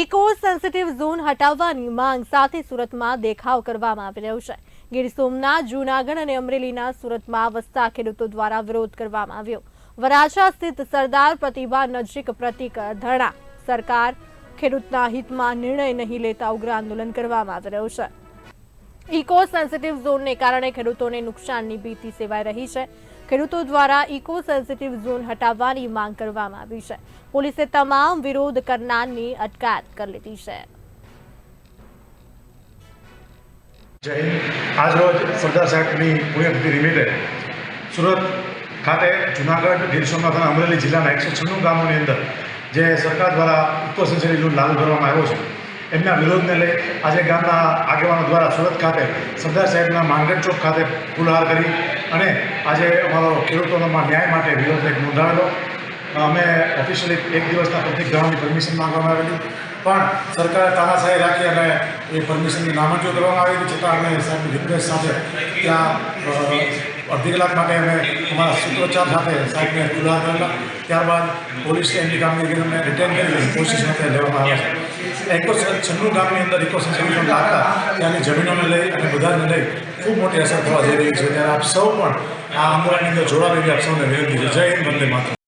Eco sensitive zone હટાવવાની માંગ સાથે સુરતમાં દેખાવ કરવામાં આવી રહ્યો છે. ગીર સોમનાથ, જૂનાગઢ અને અમરેલીના સુરતમાં વસતા ખેડૂતો દ્વારા વિરોધ કરવામાં આવ્યો. વરાછા સ્થિત સરદાર પ્રતિભા નજીક પ્રતિક ધરણા. સરકાર ખેડૂતના હિતમાં નિર્ણય નહીં લેતા ઉગ્ર આંદોલન કરવામાં આવી રહ્યું છે. ઇકો સેન્સિટિવ ઝોનને કારણે ખેડૂતોને નુકસાનની ભીતિ સેવાઈ રહી છે. ખેડૂતો દ્વારા ઇકો સેન્સિટિવ ઝોન હટાવવાની માંગ કરવામાં આવી છે. પોલીસે તમામ વિરોધ કરનારની અટકાયત કરી લીધી છે. જય આજરોજ સરદાર સાહેબની પુણ્યતિથિ નિમિત્તે સુરત ખાતે જુનાગઢ ગીર સોમનાથ અને અમરેલી જિલ્લાના એકસો છન્નું ગામોની અંદર જે સરકાર દ્વારા ઇકો સેન્સિટિવ ઝોન લાગુ કરવામાં આવ્યો છે એમના વિરોધને લઈ આજે ગામના આગેવાનો દ્વારા સુરત ખાતે સરદાર સાહેબના માંગણ ચોક ખાતે ફૂલહાર કરી અને આજે અમારો ખેડૂતોના ન્યાય માટે વિરોધ એક નોંધાવેલો. અમે ઓફિશિયલી એક દિવસના પ્રતિક ગામની પરમિશન માંગવામાં આવેલી. પણ સરકારે તાનાશાહી રાખી અને એ પરમિશનની નામંજૂર કરવામાં આવી છતાં અમે સાહેબની રિક્વેસ્ટ સાથે ત્યાં અડધી કલાક માટે અમે અમારા સૂત્રોચ્ચાર સાથે સાહેબને ખુલ્લા કરેલા ત્યારબાદ પોલીસે એમની કામગીરી અમને રિટર્ન કરી કોશિશ માટે લેવામાં આવે છે એકો છન્નું ગામની અંદર ઇકો સેન્સરી લાગતા ત્યાંની જમીનોને લઈ અને બધાને લઈ ખૂબ મોટી અસર થવા જઈ રહી છે. ત્યારે આપ સૌ પણ આ આંદોલનની અંદર જોડાવા આપ સૌને વિનંતી છે જય હિન્દ, વંદે માતરમ.